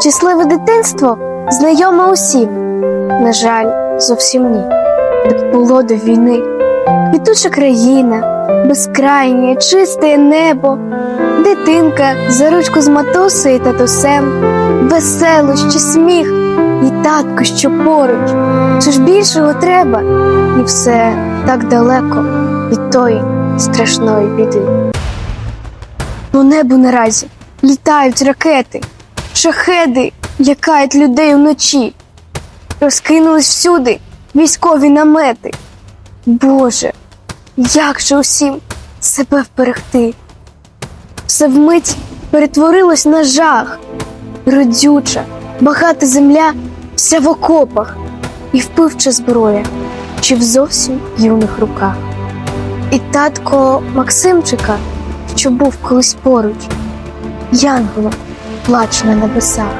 Щасливе дитинство знайоме усім. На жаль, зовсім ні. Так було до війни. Квітуча країна, безкрайнє, чисте небо, дитинка за ручку з матусею і татусем, веселощі, сміх і татко, що поруч. Чи ж більшого треба? І все так далеко від тої страшної біди. По небу наразі літають ракети, шахеди лякають людей вночі. Розкинулись всюди військові намети. Боже, як же усім себе вберегти? Все вмить перетворилось на жах, родюча, багата земля, вся в окопах, і впивча зброя, чи в зовсім юних руках. І татко Максимчика, що був колись поруч, янголом плаче на небесах.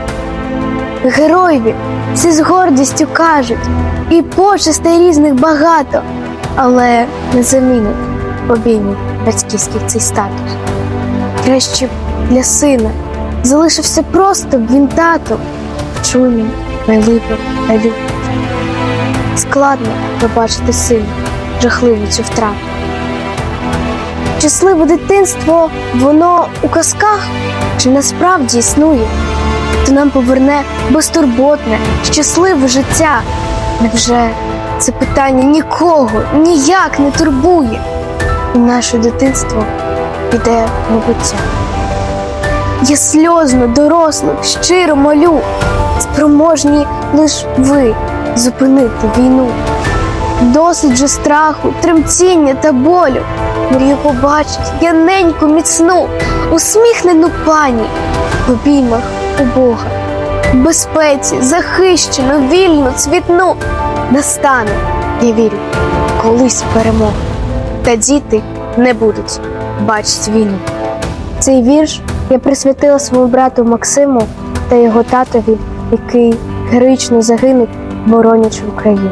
Героєві всі з гордістю кажуть, і почестей різних багато, але не замінить обіймів батьківських цей статус. Краще б для сина залишився просто б він татом, чуйним, найливим та любим. Складно побачити сина, жахливу цю втрату. Щасливе дитинство, воно у казках чи насправді існує, то нам поверне безтурботне, щасливе життя. Невже це питання нікого ніяк не турбує, і наше дитинство піде в небуття. Я сльозно дорослих щиро молю, спроможні лиш ви зупинити війну. Досить же страху, тремтіння та болю. Мрію побачить яненьку міцну, усміхнену пані в обіймах у Бога, в безпеці, захищену, вільну, цвітну. Настане, я вірю, колись перемога. Та діти не будуть бачити війну. Цей вірш я присвятила своєму брату Максиму та його татові, який героїчно загинув, боронячи Україну.